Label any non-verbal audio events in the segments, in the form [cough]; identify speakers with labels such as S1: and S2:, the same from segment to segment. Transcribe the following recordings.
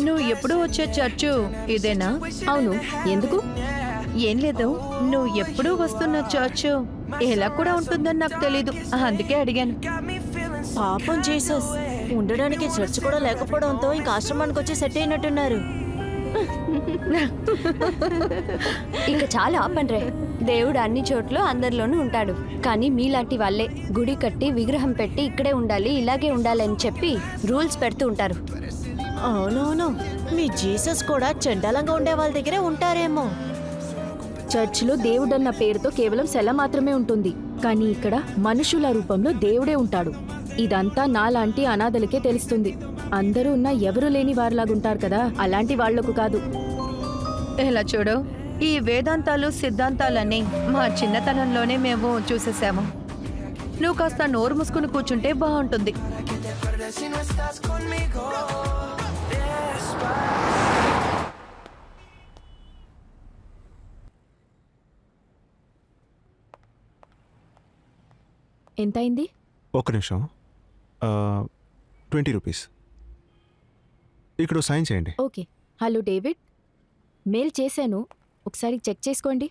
S1: నువ్వు ఎప్పుడు వచ్చే చర్చు ఇదేనా?
S2: అవును. ఎందుకు?
S1: ఏం లేదు. నువ్వు ఎప్పుడు వస్తున్న చర్చు ఇలా కూడా ఉంటుందని నాకు తెలీదు. అందుకే అడిగాను.
S3: పాపం జీసస్. ఉండడానికి చర్చ్ కూడా లేకపోవడంతో ఇంకా ఆశ్రమానికి వచ్చి సెట్ అయినట్టున్నారు.
S2: ఇక చాలా ఆపండ్రే. దేవుడు అన్ని చోట్ల అందరిలోనూ ఉంటాడు. కానీ మీలాంటి వాళ్ళే గుడి కట్టి విగ్రహం పెట్టి ఇక్కడే ఉండాలి ఇలాగే ఉండాలని చెప్పి రూల్స్ పెడుతూ ఉంటారు.
S3: అవునవును. మీ జీసస్ కూడా చండాలంగా ఉండే వాళ్ళ దగ్గరే ఉంటారేమో.
S4: చర్చిలో దేవుడన్న పేరుతో కేవలం సెల మాత్రమే ఉంటుంది. కానీ ఇక్కడ మనుషుల రూపంలో దేవుడే ఉంటాడు. ఇదంతా నాలాంటి అనాథలకే తెలుస్తుంది. అందరూ ఉన్న ఎవరు లేని వారిలాగుంటారు కదా. అలాంటి వాళ్ళకు కాదు.
S1: ఇలా చూడు? ఈ వేదాంతాలు సిద్ధాంతాలన్నీ మా చిన్నతనంలోనే మేము చూసేసాము. నువ్వు కాస్త నోరు మూసుకుని కూర్చుంటే బాగుంటుంది.
S4: ఎంతైంది
S5: ఒక్క నిమిషం. Twenty rupees. ఇక్కడ సైన్ చేయండి.
S4: ఓకే. Hello David. మెయిల్ చేశాను. ఒకసారి చెక్ చేసుకోండి.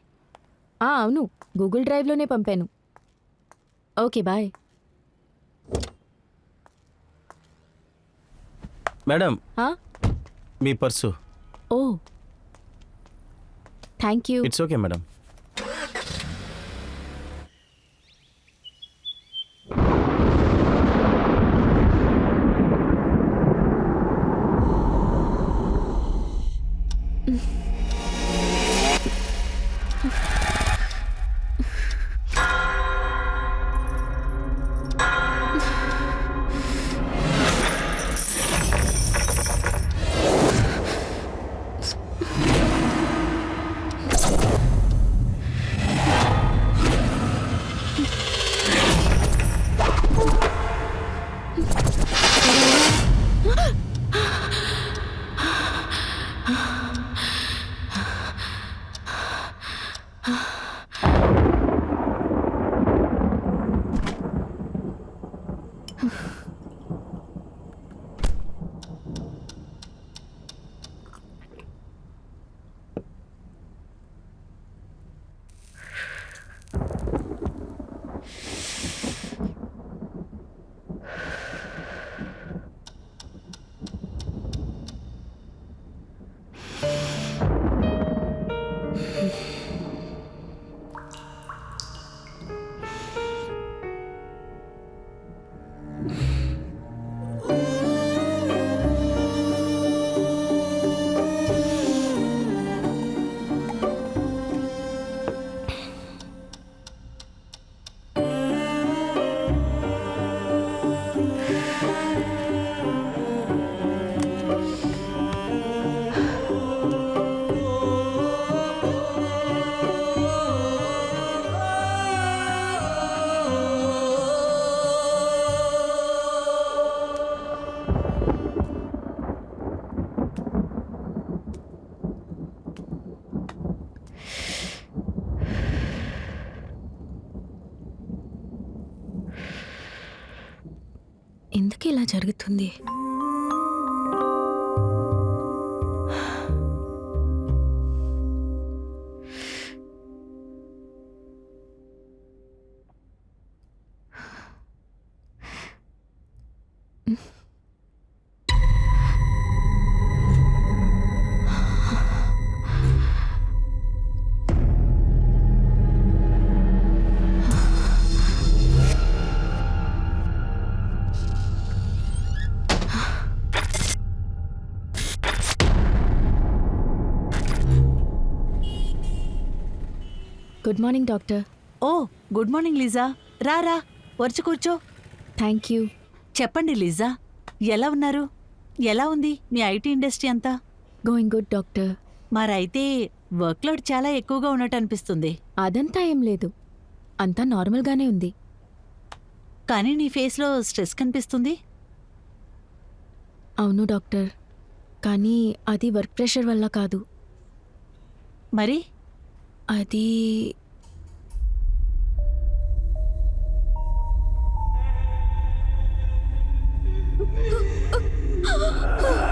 S4: ఆ, అవును. గూగుల్ డ్రైవ్లోనే పంపాను. Okay bye.
S6: మేడం.
S4: ఆ?
S6: మీ purse
S4: oh thank you
S6: it's okay madam
S4: ఇలా జరుగుతుంది? గుడ్ మార్నింగ్ డాక్టర్
S7: ఓ గుడ్ మార్నింగ్ లీజా రా రా వచ్చి కూర్చో.
S4: థ్యాంక్ యూ
S7: చెప్పండి లీజా ఎలా ఉన్నారు? ఎలా ఉంది మీ ఐటీ ఇండస్ట్రీ అంతా?
S4: గోయింగ్ గుడ్ డాక్టర్
S7: మరైతే వర్క్లోడ్ చాలా ఎక్కువగా ఉన్నట్టు అనిపిస్తుంది.
S4: అదంతా ఏం లేదు. అంతా నార్మల్గానే ఉంది.
S7: కానీ నీ ఫేస్లో స్ట్రెస్ కనిపిస్తుంది?
S4: అవును డాక్టర్. కానీ అది వర్క్ ప్రెషర్ వల్ల కాదు.
S7: మరి?
S4: అది [laughs]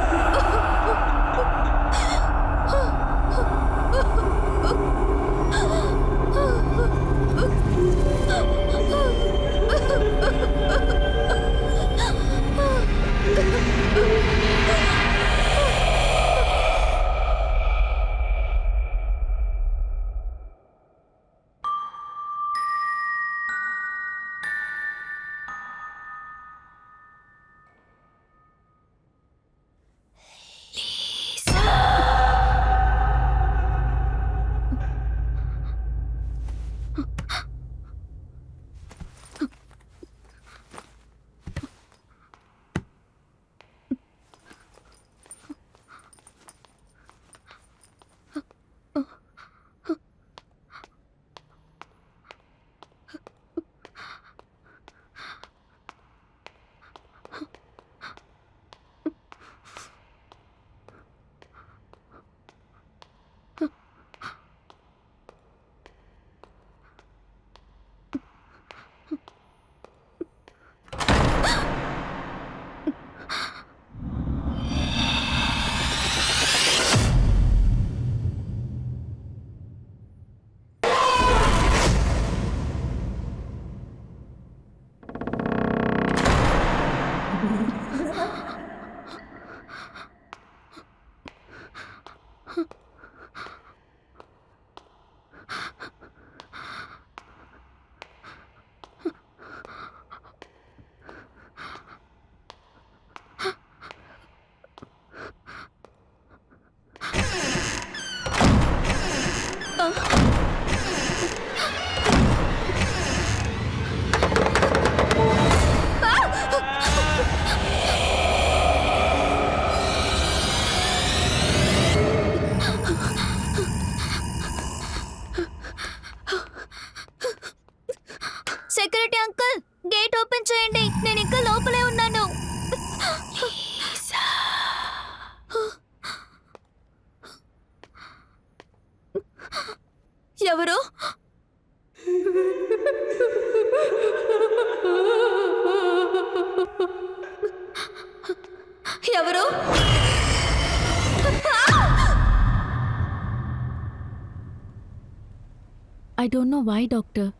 S4: I don't know why doctor.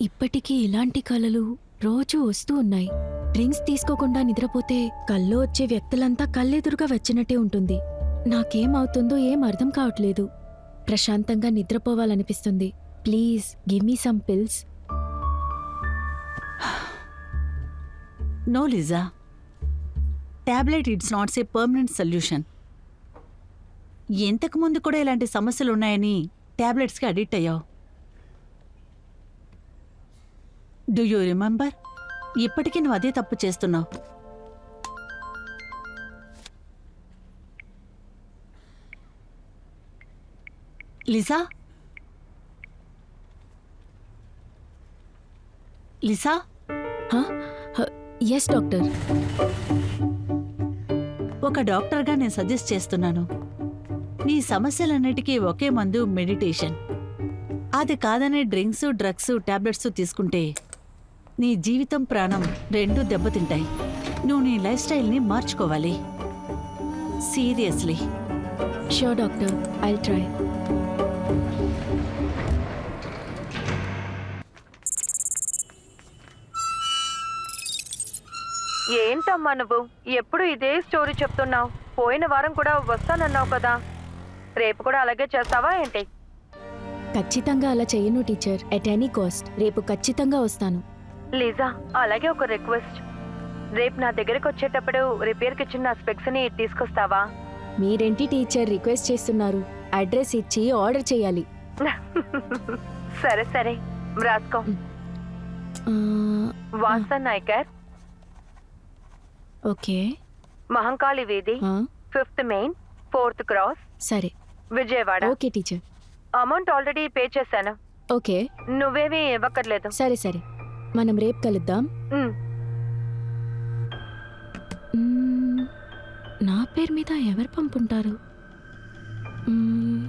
S4: ఇప్పటికీ ఇలాంటి కలలు రోజూ వస్తూ ఉన్నాయి. డ్రింక్స్ తీసుకోకుండా నిద్రపోతే కల్లో వచ్చే వ్యక్తులంతా కళ్ళెదురుగా వచ్చినట్టే ఉంటుంది. నాకేమవుతుందో ఏం అర్థం కావట్లేదు. ప్రశాంతంగా నిద్రపోవాలనిపిస్తుంది. Please give me some pills.
S7: No Liza. Tablet it's nots a permanent solution. ఎంతకుముందు కూడా ఇలాంటి సమస్యలు ఉన్నాయని టాబ్లెట్స్కి అడిక్ట్ అయ్యావు. డూ యూ రిమెంబర్ ఇప్పటికీ నువ్వు అదే తప్పు చేస్తున్నావు. లిజా లిసా?
S4: ఎస్ డాక్టర్
S7: ఒక డాక్టర్గా నేను సజెస్ట్ చేస్తున్నాను. నీ సమస్యలన్నిటికీ ఒకే మందు మెడిటేషన్. అది కాదనే డ్రింక్స్ డ్రగ్స్ టాబ్లెట్స్ తీసుకుంటే నీ జీవితం ప్రాణం రెండూ దెబ్బతింటాయి. నువ్వు నీ లైఫ్ స్టైల్ని మార్చుకోవాలి. Seriously.
S4: Sure doctor. I try
S1: ఏంటమ్మా నువ్వు? ఎప్పుడు ఇదే స్టోరీ చెప్తున్నావు? పోయిన వారం కూడా వస్తానన్నావు కదా. రేపు కూడా అలాగే చేస్తావా ఏంటి?
S4: ఖచ్చితంగా అలా చెయ్యను టీచర్. ఎట్ ఎనీ కాస్ట్ రేపు ఖచ్చితంగా వస్తాను.
S1: లీజా అలాగే ఒక రిక్వెస్ట్. రేపు నా దగ్గరికి వచ్చేటప్పుడు రిపేర్కి ఇచ్చిన నా స్పెక్స్ని తీసుకొస్తావా?
S4: మీరేంటి టీచర్ రిక్వెస్ట్ చేస్తున్నారు? అడ్రస్ ఇచ్చి ఆర్డర్ చేయాలి. [laughs]
S1: సరే సరే. రాసుకో. వాసన్ నాయకర్.
S4: ఓకే.
S1: మహంకాళి వీధి. Fifth main fourth cross.
S4: సరే.
S1: Vijayawada.
S4: Okay teacher.
S1: Amount already pay చేశాను.
S4: ఓకే.
S1: నువ్వేమీ ఇవ్వక్కర్లేదు.
S4: సరే సరే. మనం రేపు కలుద్దాం.
S1: ఉమ్,
S4: మ్మ్, నా పేరు మీద ఎవరు పంపుంటారు? మ్మ్,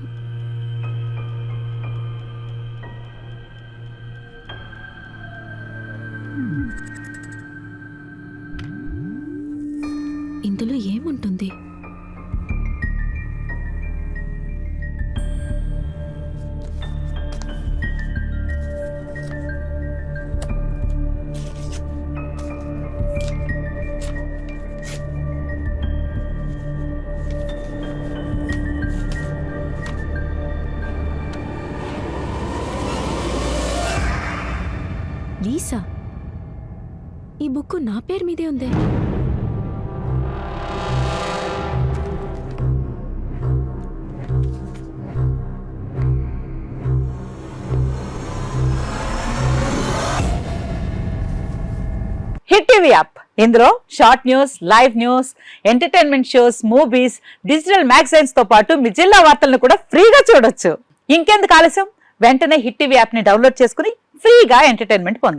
S4: అందులో ఏముంటుంది? ఈ బుక్ నా పేరు మీదే ఉందే.
S8: Hit TV app. ఇందులో short news live news entertainment shows movies digital మ్యాగజైన్స్తో పాటు మీ జిల్లా వార్తలను కూడా ఫ్రీగా చూడొచ్చు. ఇంకెందుకు ఆలస్యం? వెంటనే హిట్ టీవీ యాప్ని డౌన్లోడ్ చేసుకుని ఫ్రీగా ఎంటర్టైన్మెంట్ పొందండి.